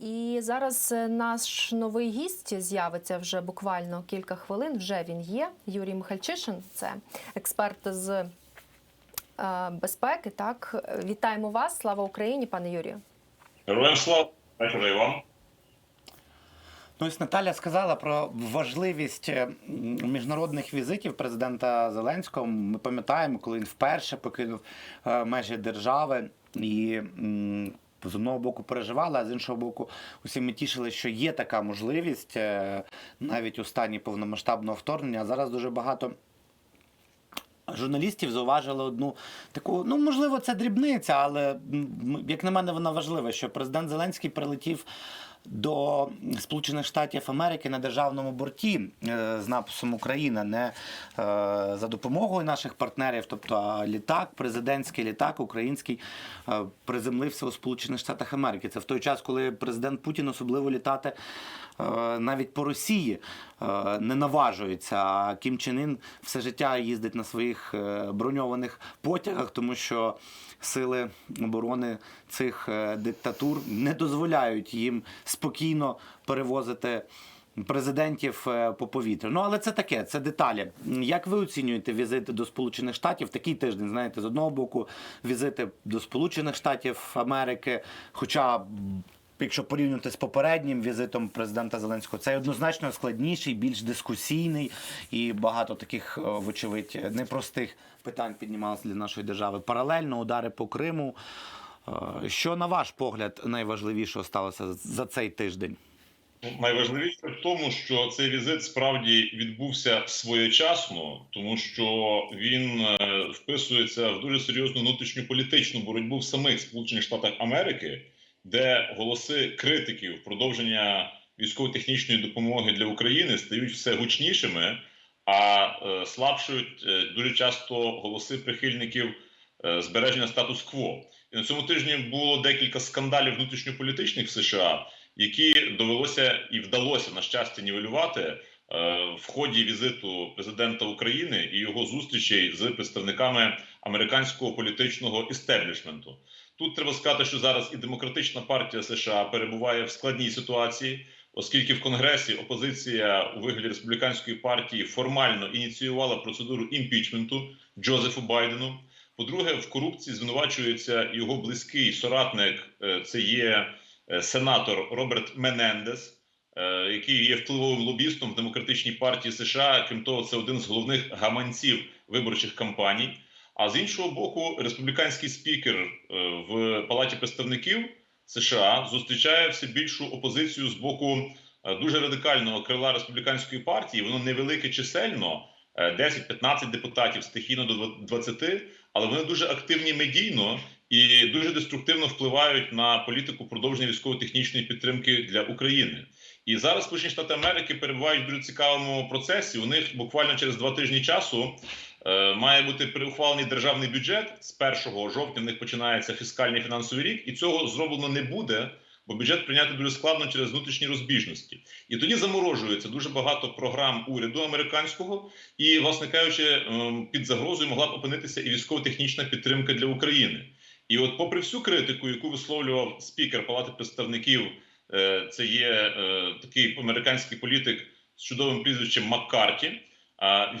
І зараз е, наш новий гість з'явиться вже буквально кілька хвилин. Вже він є. Юрій Михальчишин, це експерт з е, безпеки. Так, вітаємо вас. Слава Україні, пане Юрію. Героям слава, і вам. Ну, ось Наталя сказала про важливість е, міжнародних візитів президента Зеленського. Ми пам'ятаємо, коли він вперше покинув е, межі держави і. З одного боку переживали, а з іншого боку, усі ми тішили, що є така можливість е, навіть у стані повномасштабного вторгнення. Зараз дуже багато журналістів зауважили одну таку, ну можливо, це дрібниця, але як на мене, вона важлива, що президент Зеленський прилетів до Сполучених Штатів Америки на державному борті е, з написом Україна, не е, за допомогою наших партнерів, тобто літак, президентський літак, український, е, приземлився у Сполучених Штатах Америки. Це в той час, коли президент Путін особливо літати навіть по Росії е, не наважується. Кім Чен Ін все життя їздить на своїх е, броньованих потягах, тому що сили оборони цих е, диктатур не дозволяють їм спокійно перевозити. Президентів е, по повітрю. Ну але це таке, це деталі. Як ви оцінюєте візити до Сполучених Штатів? Такий тиждень, знаєте, з одного боку, візити до Сполучених Штатів Америки, хоча Якщо порівнювати з попереднім візитом президента Зеленського, це однозначно складніший, більш дискусійний і багато таких, е, вочевидь, непростих питань піднімалося для нашої держави. Паралельно удари по Криму. Е, Що на ваш погляд найважливішого сталося за цей тиждень? Найважливіше в тому, що цей візит справді відбувся своєчасно, тому що він е, вписується в дуже серйозну внутрішню політичну боротьбу в самих Сполучених Штатах Америки, де голоси критиків продовження військово-технічної допомоги для України стають все гучнішими, а е, слабшують е, дуже часто голоси прихильників е, збереження статус-кво. І на цьому тижні було декілька скандалів внутрішньополітичних в США які довелося і вдалося на щастя нівелювати е, в ході візиту президента України і його зустрічей з представниками американського політичного істеблішменту. Тут треба сказати, що зараз і демократична партія США перебуває в складній ситуації, оскільки в Конгресі опозиція у вигляді республіканської партії формально ініціювала процедуру імпічменту Джозефу Байдену. По-друге, в корупції звинувачується його близький соратник. е, Це є е, сенатор Роберт Менендес, е, який є впливовим лобістом в демократичній партії США. Крім того, це один з головних гаманців виборчих кампаній. А з іншого боку, республіканський спікер е, в Палаті представників США зустрічає все більшу опозицію з боку е, дуже радикального крила республіканської партії. Воно невелике чисельно. е, 10-15 депутатів стихійно до 20, але вони дуже активні медійно і дуже деструктивно впливають на політику продовження військово-технічної підтримки для України. І зараз Сполучені Штати Америки перебувають в дуже цікавому процесі. У них буквально через два тижні часу е, має бути переухвалений державний бюджет. З 1 жовтня в них починається фіскальний фінансовий рік, і цього зроблено не буде. Бо бюджет прийняти дуже складно через внутрішні розбіжності, і тоді заморожується дуже багато програм уряду американського, і, власне кажучи, ем, під загрозою могла б опинитися і військово-технічна підтримка для України. І от, попри всю критику, яку висловлював спікер Палати представників, е, це є е, такий американський політик з чудовим прізвищем Маккарті.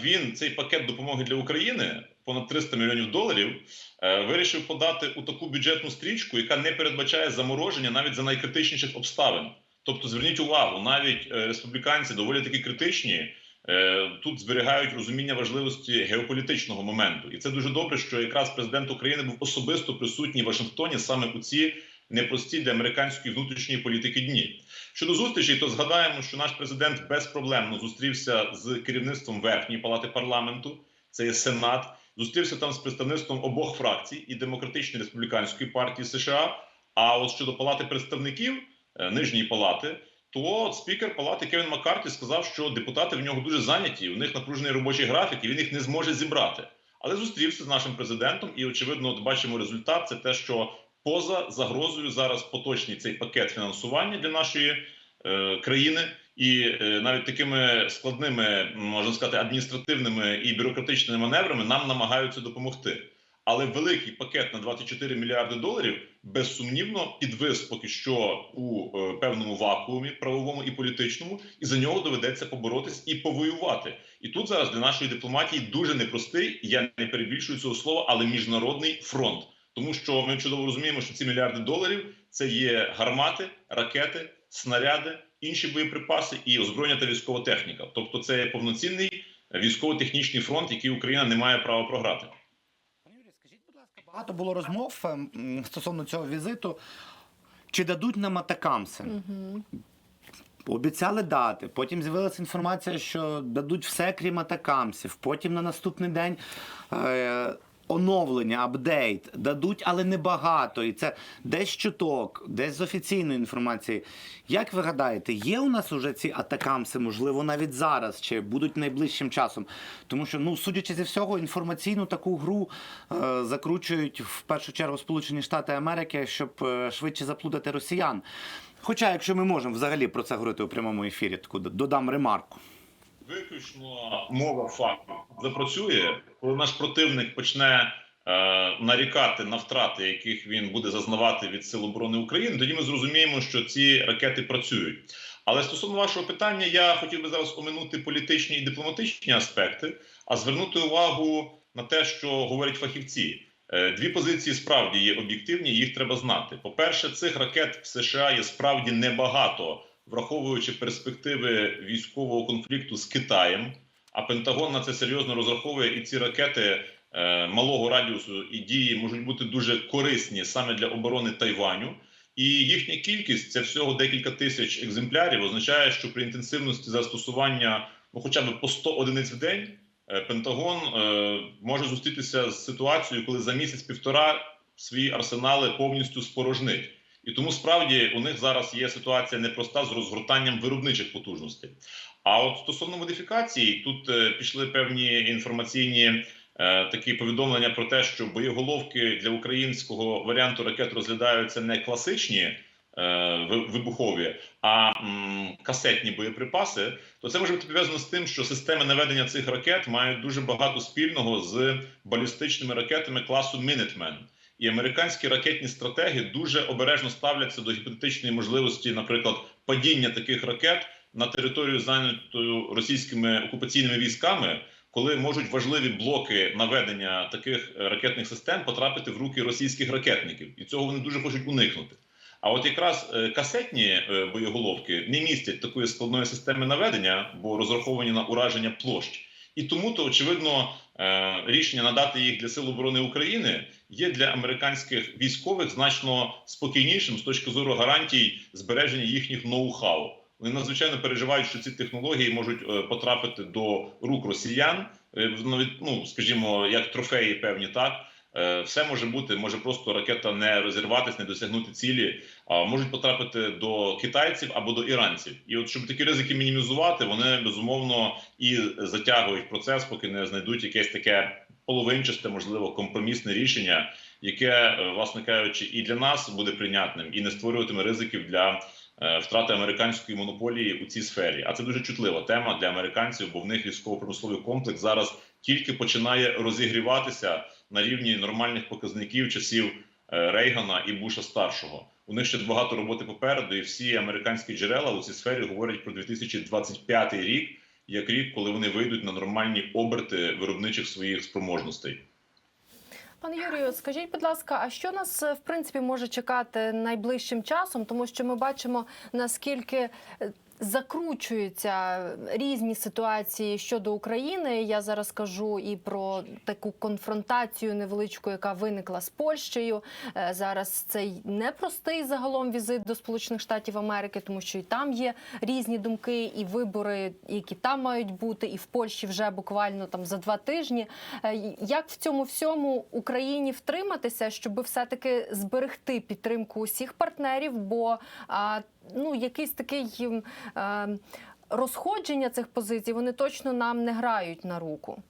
Він цей пакет допомоги для України понад 300 мільйонів доларів е, вирішив подати у таку бюджетну стрічку, яка не передбачає замороження навіть за найкритичніших обставин. Тобто, зверніть увагу, навіть е, республіканці доволі таки критичні. е, Тут зберігають розуміння важливості геополітичного моменту, і це дуже добре, що якраз президент України був особисто присутній в Вашингтоні саме у ці непрості для американської внутрішньої політики дні. Щодо зустрічей, то згадаємо, що наш президент безпроблемно зустрівся з керівництвом верхньої палати парламенту, це є Сенат. Зустрівся там з представництвом обох фракцій і демократичної республіканської партії США. А от щодо палати представників е, нижньої палати, то спікер палати Кевін Маккарті сказав, що депутати в нього дуже зайняті, у них напружений робочий графік, і він їх не зможе зібрати. Але зустрівся з нашим президентом, і очевидно, от бачимо результат. Це те, що поза загрозою зараз поточний цей пакет фінансування для нашої е, країни, і е, навіть такими складними, можна сказати, адміністративними і бюрократичними маневрами нам намагаються допомогти. але великий пакет на 24 мільярди доларів безсумнівно підвис поки що у е, певному вакуумі правовому і політичному, і за нього доведеться поборотись і повоювати. І тут зараз для нашої дипломатії дуже непростий, я не перебільшую цього слова, але міжнародний фронт. Тому що ми чудово розуміємо, що ці мільярди доларів це є гармати, ракети, снаряди, інші боєприпаси і озброєння та військова техніка. Тобто, це є повноцінний військово-технічний фронт, який Україна не має права програти. Пане Юрій, скажіть, будь ласка, багато було розмов ем, стосовно цього візиту. Чи дадуть нам атакамси? Угу. Обіцяли дати. Потім з'явилася інформація, що дадуть все, крім атакамсів. Потім на наступний день е, оновлення, апдейт дадуть, але небагато. І це десь чуток, десь з офіційної інформації. Як ви гадаєте, є у нас уже ці атакамси, можливо, навіть зараз, чи будуть найближчим часом? Тому що, ну, судячи зі всього, інформаційну таку гру е, закручують в першу чергу Сполучені Штати Америки, щоб е, швидше заплутати росіян. Хоча, якщо ми можемо взагалі про це говорити у прямому ефірі, таку додам ремарку. Виключно мова факту запрацює, коли наш противник почне е, нарікати на втрати, яких він буде зазнавати від сил оборони України. Тоді ми зрозуміємо, що ці ракети працюють. Але стосовно вашого питання, я хотів би зараз оминути політичні і дипломатичні аспекти, а звернути увагу на те, що говорять фахівці. Е, Дві позиції справді є об'єктивні, їх треба знати. По-перше, цих ракет в США є справді небагато, враховуючи перспективи військового конфлікту з Китаєм. А Пентагон на це серйозно розраховує, і ці ракети е, малого радіусу і дії можуть бути дуже корисні саме для оборони Тайваню. І їхня кількість це всього декілька тисяч екземплярів. Означає, що при інтенсивності застосування ну, хоча б по 100 одиниць в день, е, Пентагон е, може зустрітися з ситуацією, коли за місяць-півтора свої арсенали повністю спорожнить. І тому справді у них зараз є ситуація непроста з розгортанням виробничих потужностей. А от стосовно модифікацій, тут е, пішли певні інформаційні е, такі повідомлення про те, що боєголовки для українського варіанту ракет розглядаються не класичні е, вибухові, а касетні боєприпаси. То це може бути пов'язано з тим, що системи наведення цих ракет мають дуже багато спільного з балістичними ракетами класу Minuteman. І американські ракетні стратеги дуже обережно ставляться до гіпотетичної можливості, наприклад, падіння таких ракет на територію зайнятою російськими окупаційними військами, коли можуть важливі блоки наведення таких е, ракетних систем потрапити в руки російських ракетників, і цього вони дуже хочуть уникнути. А от якраз е, касетні е, боєголовки не містять такої складної системи наведення, бо розраховані на ураження площ. І тому то очевидно е, рішення надати їх для сил оборони України є для американських військових значно спокійнішим з точки зору гарантій збереження їхніх ноу-хау. Вони надзвичайно переживають, що ці технології можуть е, потрапити до рук росіян, е, ну скажімо, як трофеї певні так. Е, Все може бути, може просто ракета не розірватися, не досягнути цілі, а можуть потрапити до китайців або до іранців. І от щоб такі ризики мінімізувати, вони безумовно і затягують процес, поки не знайдуть якесь таке половинчасте, можливо, компромісне рішення, яке, е, власне кажучи, і для нас буде прийнятним, і не створюватиме ризиків для е, втрати американської монополії у цій сфері. А це дуже чутлива тема для американців, бо в них військово-промисловий комплекс зараз тільки починає розігріватися на рівні нормальних показників часів е, Рейгана і Буша старшого. У них ще багато роботи попереду, і всі американські джерела у цій сфері говорять про 2025 рік як рік, коли вони вийдуть на нормальні оберти виробничих своїх спроможностей. Пане Юрію, скажіть, будь ласка, а що нас е, в принципі може чекати найближчим часом? Тому що ми бачимо наскільки е, закручуються різні ситуації щодо України. Я зараз кажу і про таку конфронтацію невеличку, яка виникла з Польщею. Е, Зараз цей непростий загалом візит до Сполучених Штатів Америки, тому що і там є різні думки, і вибори, які там мають бути, і в Польщі вже буквально там за два тижні. Е, Як в цьому всьому Україні втриматися, щоб все-таки зберегти підтримку усіх партнерів? Бо а, ну якийсь такий м, е, розходження цих позицій вони точно нам не грають на руку.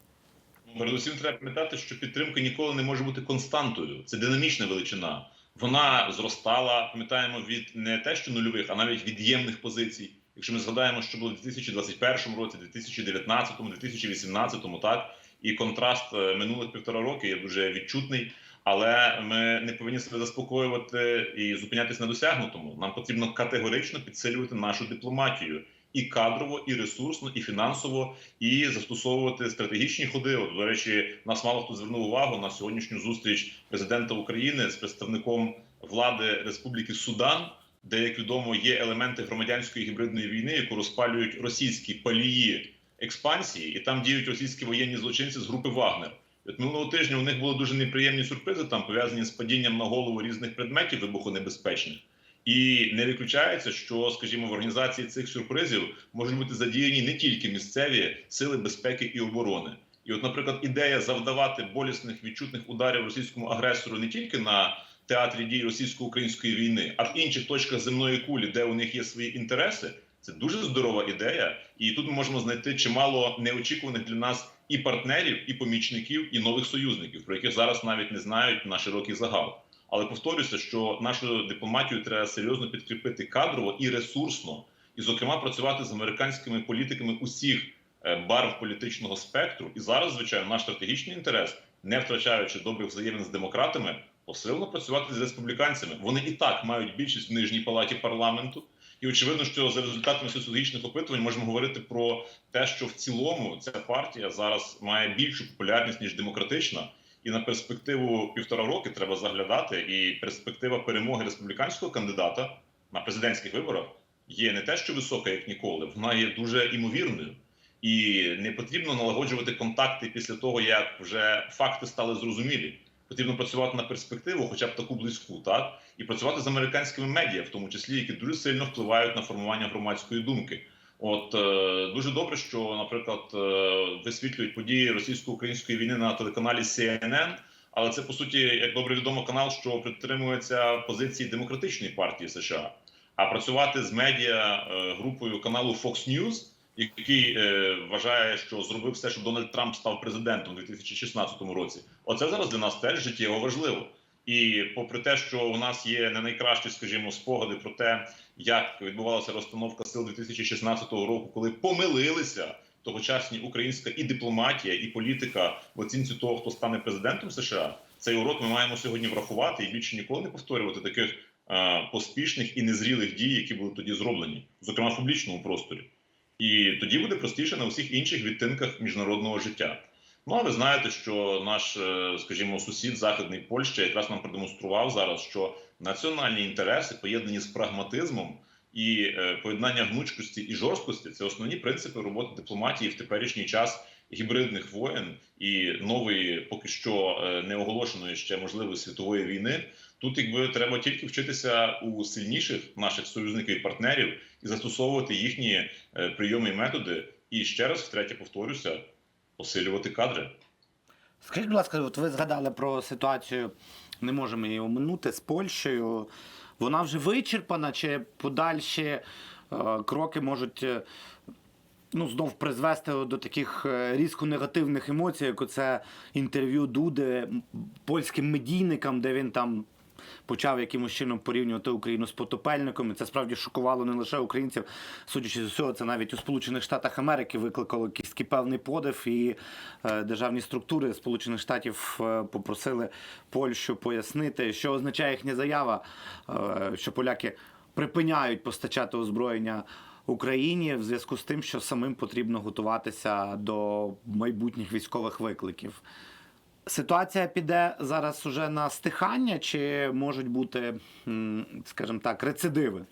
Передусім, треба пам'ятати, що підтримка ніколи не може бути константою. Це динамічна величина. Вона зростала, пам'ятаємо, від не те, що нульових, а навіть від ємних позицій. Якщо ми згадаємо, що було в 2021 році, 2019, 2018, так і контраст е, минулих півтора роки є дуже відчутний. Але ми не повинні себе заспокоювати і зупинятися на досягнутому. Нам потрібно категорично підсилювати нашу дипломатію і кадрово, і ресурсно, і фінансово, і застосовувати стратегічні ходи. От, до речі, нас мало хто звернув увагу на сьогоднішню зустріч президента України з представником влади Республіки Судан, де як відомо є елементи громадянської гібридної війни, яку розпалюють російські палії експансії, і там діють російські воєнні злочинці з групи Вагнер. Минулого тижня у них були дуже неприємні сюрпризи, там пов'язані з падінням на голову різних предметів вибухонебезпечних. І не виключається, що, скажімо, в організації цих сюрпризів можуть бути задіяні не тільки місцеві сили безпеки і оборони. І, от, наприклад, ідея завдавати болісних відчутних ударів російському агресору не тільки на театрі дій російсько-української війни, а в інших точках земної кулі, де у них є свої інтереси, це дуже здорова ідея. І тут ми можемо знайти чимало неочікуваних для нас і партнерів, і помічників, і нових союзників, про яких зараз навіть не знають на широкий загал. Але повторюся, що нашу дипломатію треба серйозно підкріпити кадрово і ресурсно, і, зокрема, працювати з американськими політиками усіх е, барв політичного спектру. І зараз, звичайно, наш стратегічний інтерес, не втрачаючи добрих взаємин з демократами, посилено працювати з республіканцями. Вони і так мають більшість в нижній палаті парламенту. І очевидно, що за результатами соціологічних опитувань можемо говорити про те, що в цілому ця партія зараз має більшу популярність ніж демократична. І на перспективу півтора роки треба заглядати. І перспектива перемоги республіканського кандидата на президентських виборах є не те, що висока, як ніколи, вона є дуже імовірною. І не потрібно налагоджувати контакти після того, як вже факти стали зрозумілі. Потрібно працювати на перспективу, хоча б таку близьку, так і працювати з американськими медіа, в тому числі, які дуже сильно впливають на формування громадської думки. От е, дуже добре, що, наприклад, е, висвітлюють події російсько-української війни на телеканалі CNN, але це по суті, як добре відомо, канал, що притримується позиції демократичної партії США. А працювати з медіа е, групою каналу Fox News, який е, вважає, що зробив все, щоб Дональд Трамп став президентом у 2016 році. Оце зараз для нас теж життєво важливо. І попри те, що у нас є не найкращі, скажімо, спогади про те, як відбувалася розстановка сил 2016 року, коли помилилися тогочасні українська і дипломатія, і політика в оцінці того, хто стане президентом США, цей урок ми маємо сьогодні врахувати і більше ніколи не повторювати таких е, поспішних і незрілих дій, які були тоді зроблені, зокрема в публічному просторі. І тоді буде простіше на всіх інших відтинках міжнародного життя. Ну а ви знаєте, що наш, е, скажімо, сусід західний Польща якраз нам продемонстрував зараз, що національні інтереси поєднані з прагматизмом і е, поєднання гнучкості і жорсткості це основні принципи роботи дипломатії в теперішній час гібридних воєн і нової, поки що е, не оголошеної ще можливої світової війни. Тут, якби треба тільки вчитися у сильніших наших союзників і партнерів і застосовувати їхні прийоми і методи. І ще раз втретє повторюся, посилювати кадри. Скажіть, будь ласка, от ви згадали про ситуацію, не можемо її оминути з Польщею. Вона вже вичерпана, чи подальші е, кроки можуть е, ну, знов призвести до таких е, різко негативних емоцій, як оце інтерв'ю Дуди польським медійникам, де він там. Почав якимось чином порівнювати Україну з потопельником, і це справді шокувало не лише українців. Судячи з усього, це навіть у Сполучених Штатах Америки викликало якийсь певний подив, і е, державні структури Сполучених Штатів е, попросили Польщу пояснити, що означає їхня заява, е, що поляки припиняють постачати озброєння Україні в зв'язку з тим, що самим потрібно готуватися до майбутніх військових викликів. Ситуація піде зараз уже на стихання, чи можуть бути, скажімо так, рецидиви?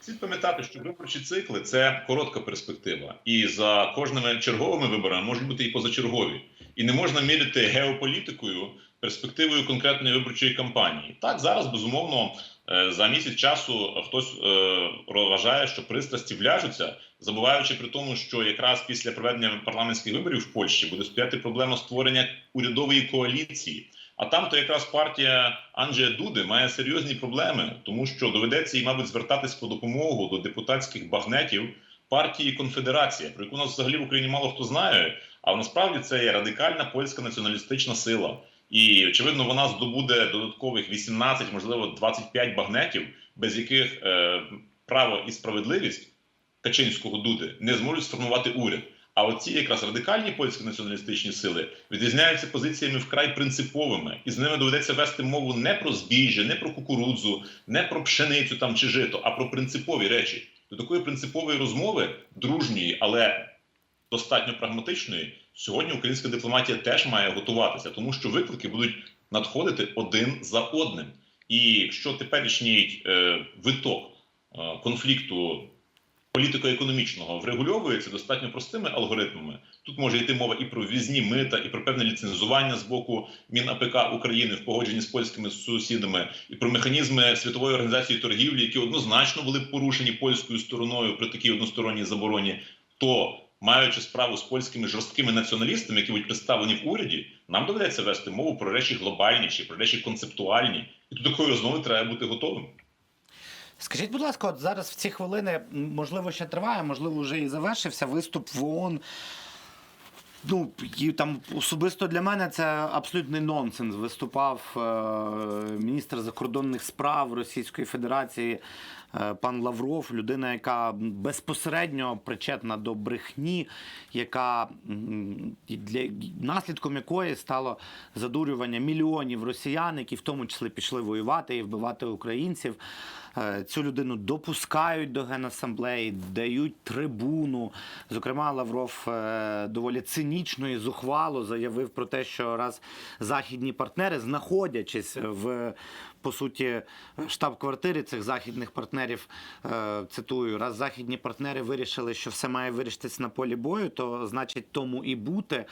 Слід пам'ятати, що виборчі цикли це коротка перспектива, і за кожними черговими виборами можуть бути і позачергові, і не можна міряти геополітикою перспективою конкретної виборчої кампанії. Так зараз безумовно за місяць часу хтось е, вважає, що пристрасті вляжуться, забуваючи при тому, що якраз після проведення парламентських виборів в Польщі буде стояти проблема створення урядової коаліції. А там то якраз партія Анджея Дуди має серйозні проблеми, тому що доведеться їй, мабуть, звертатись по допомогу до депутатських багнетів партії Конфедерація, про яку нас взагалі в Україні мало хто знає. А насправді це є радикальна польська націоналістична сила. І очевидно, вона здобуде додаткових 18, можливо, 25 багнетів, без яких е, право і справедливість Качинського Дуди не зможуть сформувати уряд. А оці якраз радикальні польські націоналістичні сили відрізняються позиціями вкрай принциповими, і з ними доведеться вести мову не про збіжжя, не про кукурудзу, не про пшеницю там чи жито, а про принципові речі. До такої принципової розмови, дружньої, але достатньо прагматичної, сьогодні українська дипломатія теж має готуватися, тому що виклики будуть надходити один за одним. І якщо теперішній е, виток е, конфлікту політико-економічного врегульовується достатньо простими алгоритмами. Тут може йти мова і про ввізні мита, і про певне ліцензування з боку МінАПК України в погодженні з польськими сусідами, і про механізми світової організації торгівлі, які однозначно були порушені польською стороною при такій односторонній забороні. То маючи справу з польськими жорсткими націоналістами, які будуть представлені в уряді, нам доведеться вести мову про речі глобальніші, про речі концептуальні, і до такої розмови треба бути готовим. Скажіть, будь ласка, от зараз в ці хвилини, можливо, ще триває, можливо, вже і завершився виступ в ООН. Ну, і там особисто для мене це абсолютний нонсенс. Виступав е, міністр закордонних справ Російської Федерації пан Лавров, людина, яка безпосередньо причетна до брехні, яка для наслідком якої стало задурювання мільйонів росіян, які в тому числі пішли воювати і вбивати українців. Е, Цю людину допускають до генасамблеї, дають трибуну. Зокрема, Лавров е, доволі цинічно і зухвало заявив про те, що раз західні партнери, знаходячись в по суті штаб-квартирі цих західних партнерів, е, цитую, раз західні партнери вирішили, що все має вирішитись на полі бою, то значить тому і бути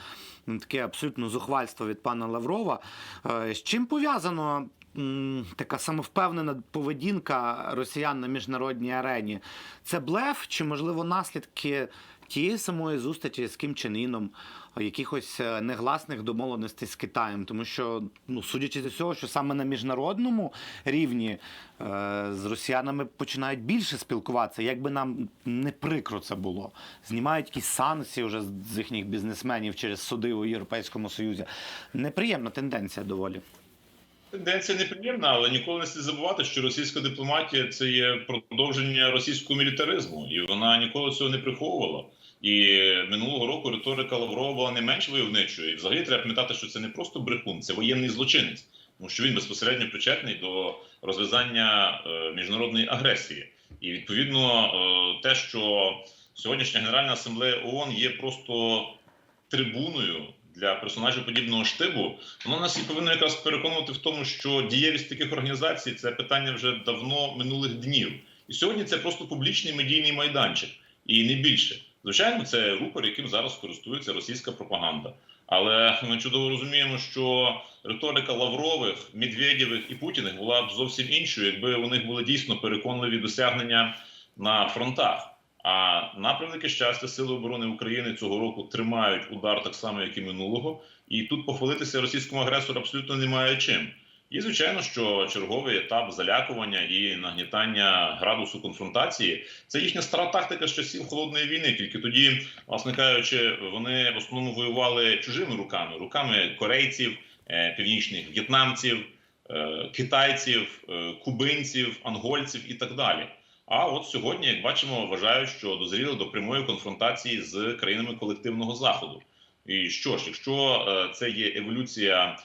таке абсолютно зухвальство від пана Лаврова. Е, З чим пов'язано така самовпевнена поведінка росіян на міжнародній арені? Це блеф чи можливо наслідки тієї самої зустрічі з Ким Чен Іном, якихось е, негласних домовленостей з Китаєм? Тому що, ну судячи з усього, що саме на міжнародному рівні е, з росіянами починають більше спілкуватися, як би нам не прикро це було. Знімають якісь санкції вже з їхніх бізнесменів через суди у Європейському Союзі. Неприємна тенденція доволі. Тенденція неприємна, але ніколи не слід забувати, що російська дипломатія це є продовження російського мілітаризму, і вона ніколи цього не приховувала. І минулого року риторика Лаврова була не менш войовничою. І взагалі треба пам'ятати, що це не просто брехун, це воєнний злочинець, тому що він безпосередньо причетний до розв'язання е, міжнародної агресії. І відповідно е, те, що сьогоднішня Генеральна асамблея ООН є просто трибуною для персонажів подібного штибу, воно нас і повинно якраз переконувати в тому, що дієвість таких організацій це питання вже давно минулих днів. І сьогодні це просто публічний медійний майданчик, і не більше. Звичайно, це рупор, яким зараз користується російська пропаганда. Але ми чудово розуміємо, що риторика Лаврових, Медведєвих і Путіних була б зовсім іншою, якби у них були дійсно переконливі досягнення на фронтах. А на превелике щастя, Сили оборони України цього року тримають удар так само, як і минулого. І тут похвалитися російському агресору абсолютно немає чим. І звичайно, що черговий етап залякування і нагнітання градусу конфронтації це їхня стара тактика з часів холодної війни. Тільки тоді, власне кажучи, вони в основному воювали чужими руками руками корейців, е, північних в'єтнамців, е, китайців, е, кубинців, ангольців і так далі. А от сьогодні, як бачимо, вважають, що дозріли до прямої конфронтації з країнами колективного заходу. І що ж, якщо це є еволюція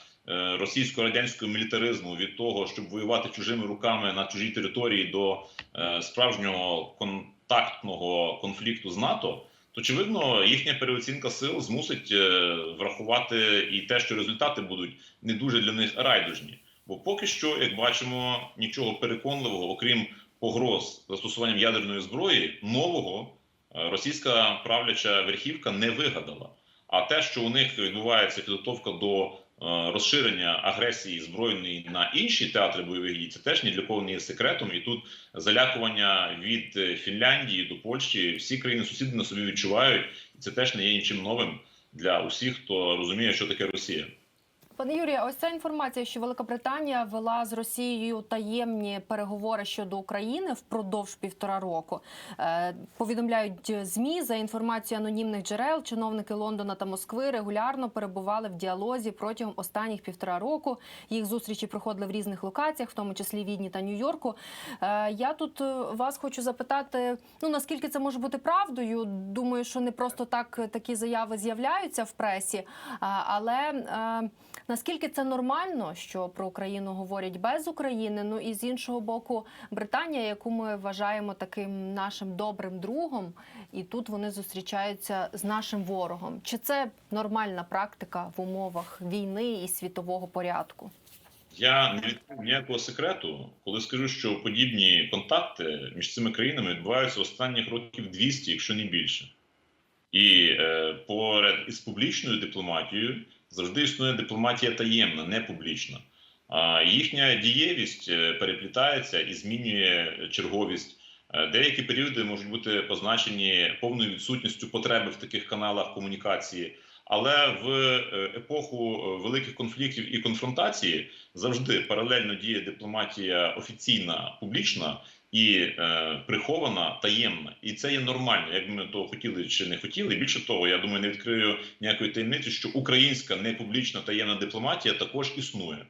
російсько-радянського мілітаризму від того, щоб воювати чужими руками на чужій території до е, справжнього контактного конфлікту з НАТО, то очевидно їхня переоцінка сил змусить е, врахувати і те, що результати будуть не дуже для них райдужні. Бо поки що, як бачимо, нічого переконливого, окрім погроз застосуванням ядерної зброї, нового е, російська правляча верхівка не вигадала. А те, що у них відбувається підготовка до е, розширення агресії збройної на інші театри бойових дій, це теж ні для кого не є секретом. І тут залякування від е, Фінляндії до Польщі всі країни сусіди на собі відчувають, і це теж не є нічим новим для усіх, хто розуміє, що таке Росія. Пане Юрію, ось ця інформація, що Великобританія вела з Росією таємні переговори щодо України впродовж півтора року. Е, повідомляють змі за інформацією анонімних джерел. Чиновники Лондона та Москви регулярно перебували в діалозі протягом останніх півтора року. Їх зустрічі проходили в різних локаціях, в тому числі Відні та Нью-Йорку. Е, я тут е, вас хочу запитати: ну наскільки це може бути правдою? Думаю, що не просто так такі заяви з'являються в пресі, але наскільки це нормально, що про Україну говорять без України? Ну і з іншого боку, Британія, яку ми вважаємо таким нашим добрим другом, і тут вони зустрічаються з нашим ворогом. Чи це нормальна практика в умовах війни і світового порядку? Я не відкрив ніякого секрету, коли скажу, що подібні контакти між цими країнами відбуваються останніх років 200, якщо не більше. І е, поряд із публічною дипломатією завжди існує дипломатія таємна, не публічна. А їхня дієвість е, переплітається і змінює черговість. Е, Деякі періоди можуть бути позначені повною відсутністю потреби в таких каналах комунікації. Але в е, епоху великих конфліктів і конфронтації завжди паралельно діє дипломатія офіційна, публічна і е, прихована, таємна. І це є нормально, як ми того хотіли чи не хотіли. Більше того, я думаю, не відкрию ніякої таємниці, що українська непублічна таємна дипломатія також існує.